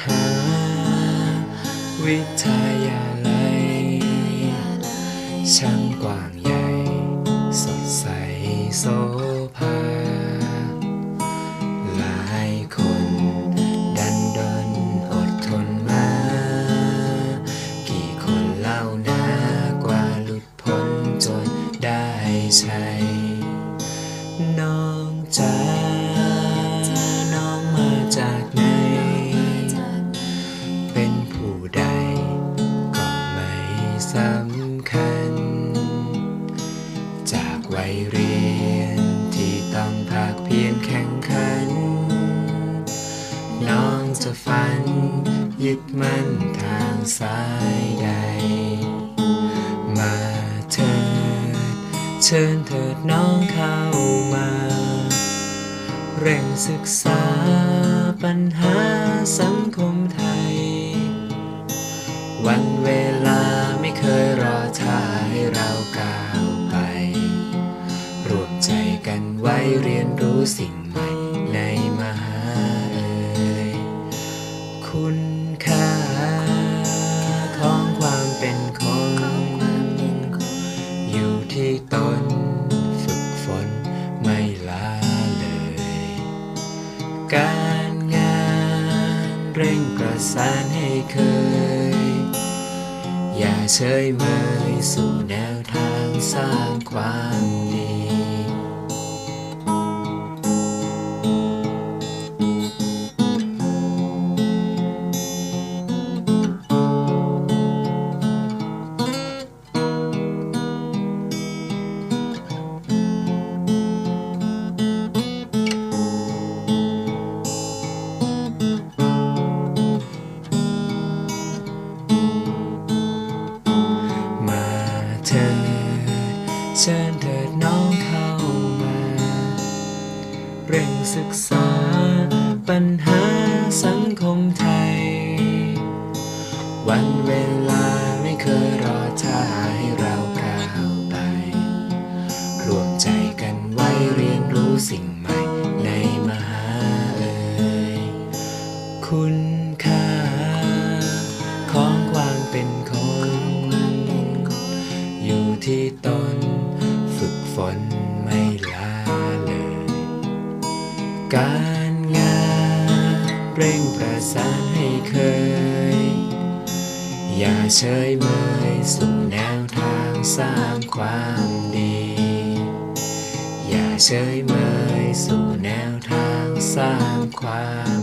หา วิทยาลัยช่างกว้างใหญ่ สดใสโซ วัยเรียนที่ต้องภาคเพียรแข่งขัน น้องจะฝัน ยึดมั่นทางสายใด มาเถิด เชิญเถิดน้องเข้ามา เร่งศึกษาปัญหาสังคม เรียนรู้สิ่งใหม่ในมหาเอ่ยคุณค่าของความเป็นคน อยู่ที่ตนฝึกฝนไม่ลาเลย การงานเร่งประสานให้เคย อย่าเฉยเมยสู่แนวทางสร้างความ เถิดเชิญเถิดน้องเข้ามา เร่งศึกษาปัญหาสังคมไทย วันเวลาไม่เคยรอท่าให้เรา ที่ตนฝึกฝนไม่ลาเลย การงานเร่งประสานให้เคย อย่าเฉยเมยสู่แนวทางสร้างความดี อย่าเฉยเมยสู่แนวทางสร้างความ